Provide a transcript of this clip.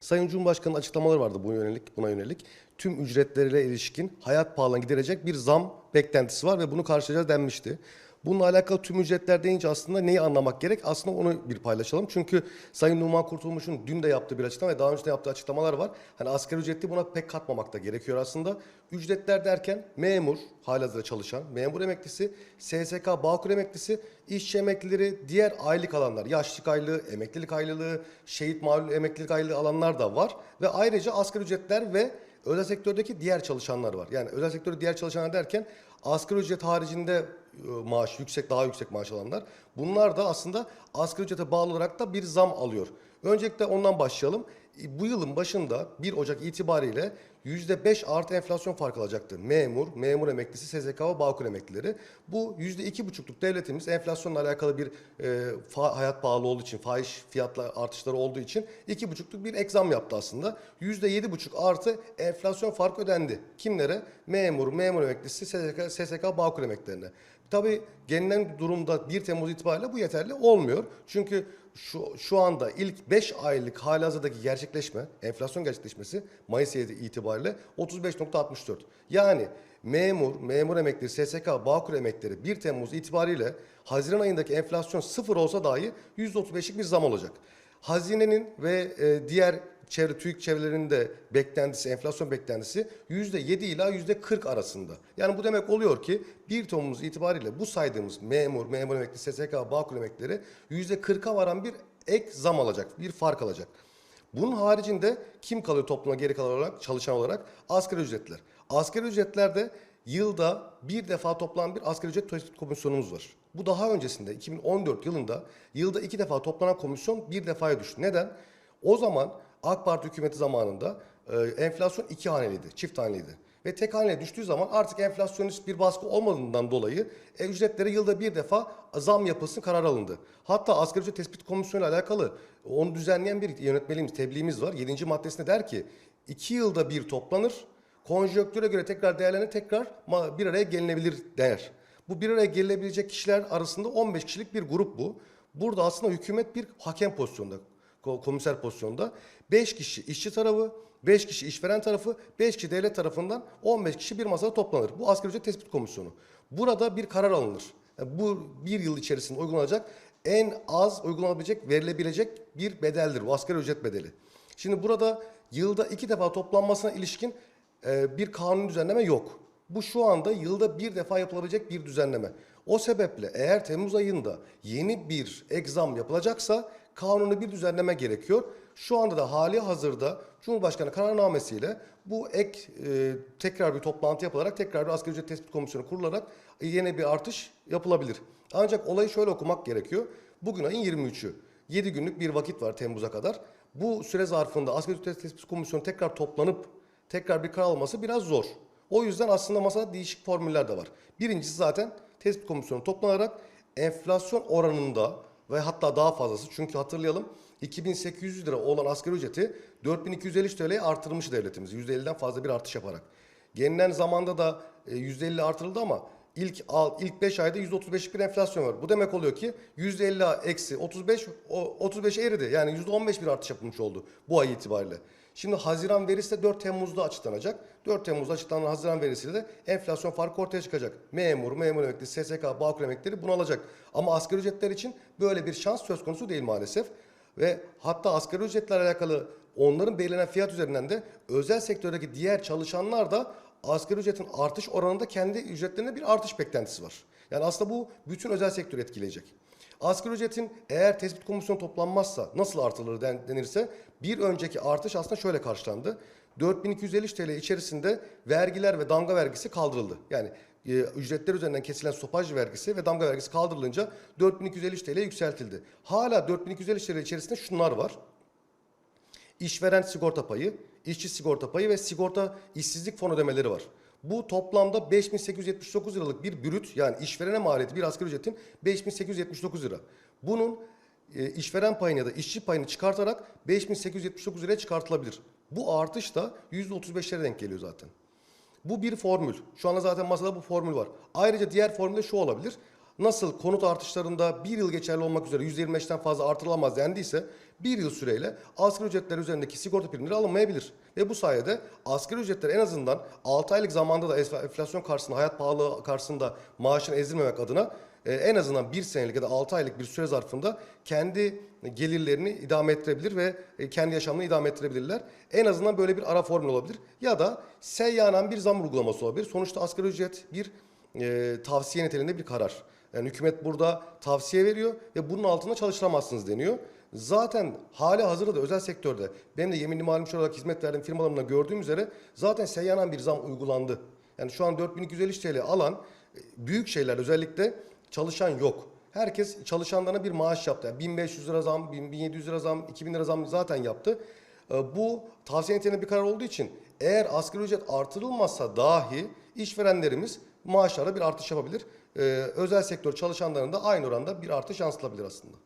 Sayın Cumhurbaşkanı'nın açıklamaları vardı buna yönelik, buna yönelik. Tüm ücretleriyle ilişkin hayat pahalılığını giderecek bir zam beklentisi var ve bunu karşılayacağız denmişti. Bununla alakalı tüm ücretler deyince aslında neyi anlamak gerek? Aslında onu bir paylaşalım. Çünkü Sayın Numan Kurtulmuş'un dün de yaptığı bir açıklama ve daha önce de yaptığı açıklamalar var. Hani asgari ücretli buna pek katmamak da gerekiyor aslında. Ücretler derken memur, halihazırda çalışan, memur emeklisi, SSK, Bağkur emeklisi, işçi emeklileri, diğer aylık alanlar, yaşlık aylığı, emeklilik aylılığı, şehit malul emeklilik aylığı alanlar da var. Ve ayrıca asgari ücretler ve özel sektördeki diğer çalışanlar var. Yani özel sektörde diğer çalışanlar derken asgari ücret haricinde e, maaş yüksek daha yüksek maaş alanlar. Bunlar da aslında asgari ücrete bağlı olarak da bir zam alıyor. Öncelikle ondan başlayalım. Bu yılın başında 1 Ocak itibariyle %5 artı enflasyon farkı alacaktı. Memur, memur emeklisi, SSK ve Bağkur emeklileri. Bu %2,5'luk devletimiz enflasyonla alakalı bir e, fa- hayat pahalı olduğu için, fahiş fiyatla artışları olduğu için 2,5'luk bir ek zam yaptı aslında. %7,5 artı enflasyon farkı ödendi. Kimlere? Memur, memur emeklisi, SSK, SSK Bağkur emeklilerine. Tabii gelinen durumda 1 Temmuz itibariyle bu yeterli olmuyor. Çünkü şu, şu anda ilk 5 aylık halihazırdaki gerçekleşme, enflasyon gerçekleşmesi Mayıs ayı itibariyle 35.64. Yani memur, memur emeklileri, SSK, Bağkur emeklileri 1 Temmuz itibariyle Haziran ayındaki enflasyon sıfır olsa dahi %35'lik bir zam olacak. Hazinenin ve e, diğer çevre TÜİK çevrelerinin beklentisi, enflasyon beklentisi %7 ila %40 arasında. Yani bu demek oluyor ki 1 Temmuz itibariyle bu saydığımız memur, memur emekli, SSK, Bağkur emeklileri %40'a varan bir ek zam alacak, bir fark alacak. Bunun haricinde kim kalıyor topluma geri kalan olarak, çalışan olarak? Asgari ücretler. Asgari ücretlerde yılda bir defa toplanan bir asgari ücret tespit komisyonumuz var. Bu daha öncesinde 2014 yılında yılda iki defa toplanan komisyon bir defaya düştü. Neden? O zaman AK Parti hükümeti zamanında e, enflasyon iki haneliydi, çift haneliydi. Ve tek haneye düştüğü zaman artık enflasyonist bir baskı olmadığından dolayı e, ücretlere yılda bir defa zam yapılsın karar alındı. Hatta asgari ücret tespit komisyonu ile alakalı onu düzenleyen bir yönetmeliğimiz, tebliğimiz var. 7. maddesinde der ki iki yılda bir toplanır, konjonktüre göre tekrar değerlenir, tekrar bir araya gelinebilir der. Bu bir araya gelinebilecek kişiler arasında 15 kişilik bir grup bu. Burada aslında hükümet bir hakem pozisyonda, ko- komiser pozisyonda. 5 kişi işçi tarafı, 5 kişi işveren tarafı, 5 kişi devlet tarafından 15 kişi bir masada toplanır. Bu asgari ücret tespit komisyonu. Burada bir karar alınır. Yani bu bir yıl içerisinde uygulanacak en az uygulanabilecek, verilebilecek bir bedeldir. Bu asgari ücret bedeli. Şimdi burada yılda iki defa toplanmasına ilişkin e, bir kanun düzenleme yok. Bu şu anda yılda bir defa yapılabilecek bir düzenleme. O sebeple eğer Temmuz ayında yeni bir egzam yapılacaksa kanunu bir düzenleme gerekiyor. Şu anda da hali hazırda Cumhurbaşkanı kararnamesiyle bu ek e, tekrar bir toplantı yapılarak tekrar bir asgari ücret tespit komisyonu kurularak yeni bir artış yapılabilir. Ancak olayı şöyle okumak gerekiyor. Bugün ayın 23'ü. 7 günlük bir vakit var Temmuz'a kadar. Bu süre zarfında asgari ücret tespit komisyonu tekrar toplanıp tekrar bir karar alması biraz zor. O yüzden aslında masada değişik formüller de var. Birincisi zaten tespit komisyonu toplanarak enflasyon oranında ve hatta daha fazlası çünkü hatırlayalım 2800 lira olan asgari ücreti 4250 TL'ye artırmış devletimiz. %50'den fazla bir artış yaparak. Gelinen zamanda da e, %50 artırıldı ama ilk ilk 5 ayda %35'lik bir enflasyon var. Bu demek oluyor ki %50 eksi 35 o 35'e eridi. Yani %15 bir artış yapılmış oldu bu ay itibariyle. Şimdi Haziran verisi de 4 Temmuz'da açıklanacak. 4 Temmuz'da açıklanan Haziran verisiyle de enflasyon farkı ortaya çıkacak. Memur, memur emekli, SSK, Bağkur emeklileri bunu alacak. Ama asgari ücretler için böyle bir şans söz konusu değil maalesef. Ve hatta asgari ücretlerle alakalı onların belirlenen fiyat üzerinden de özel sektördeki diğer çalışanlar da asgari ücretin artış oranında kendi ücretlerinde bir artış beklentisi var. Yani aslında bu bütün özel sektörü etkileyecek. Asgari ücretin eğer tespit komisyonu toplanmazsa nasıl artırılır den- denirse bir önceki artış aslında şöyle karşılandı. 4250 TL içerisinde vergiler ve damga vergisi kaldırıldı. Yani e, ücretler üzerinden kesilen stopaj vergisi ve damga vergisi kaldırılınca 4250 TL yükseltildi. Hala 4250 TL içerisinde şunlar var. İşveren sigorta payı, işçi sigorta payı ve sigorta işsizlik fon ödemeleri var. Bu toplamda 5879 liralık bir bürüt yani işverene maliyeti bir asgari ücretin 5879 lira. Bunun e, işveren payını ya da işçi payını çıkartarak 5879 liraya çıkartılabilir. Bu artış da %35'lere denk geliyor zaten. Bu bir formül. Şu anda zaten masada bu formül var. Ayrıca diğer formül de şu olabilir. Nasıl konut artışlarında bir yıl geçerli olmak üzere %25'ten fazla artırılamaz dendiyse bir yıl süreyle asgari ücretler üzerindeki sigorta primleri alınmayabilir. Ve bu sayede asgari ücretler en azından 6 aylık zamanda da enfla- enflasyon karşısında, hayat pahalılığı karşısında maaşını ezdirmemek adına e, en azından bir senelik ya da 6 aylık bir süre zarfında kendi gelirlerini idame ettirebilir ve e, kendi yaşamını idame ettirebilirler. En azından böyle bir ara formül olabilir. Ya da seyyanen bir zam uygulaması olabilir. Sonuçta asgari ücret bir e, tavsiye niteliğinde bir karar. Yani hükümet burada tavsiye veriyor ve bunun altında çalıştıramazsınız deniyor. Zaten hali hazırda da özel sektörde benim de yeminli mali müşavir olarak hizmet verdiğim firmalarımda gördüğüm üzere zaten seyyanen bir zam uygulandı. Yani şu an 4250 TL alan e, büyük şeyler özellikle çalışan yok. Herkes çalışanlarına bir maaş yaptı. Yani 1500 lira zam, 1700 lira zam, 2000 lira zam zaten yaptı. E, Bu tavsiye niteliğinde bir karar olduğu için eğer asgari ücret artırılmazsa dahi işverenlerimiz maaşlara bir artış yapabilir. E, Özel sektör çalışanlarında aynı oranda bir artış yansıtılabilir aslında.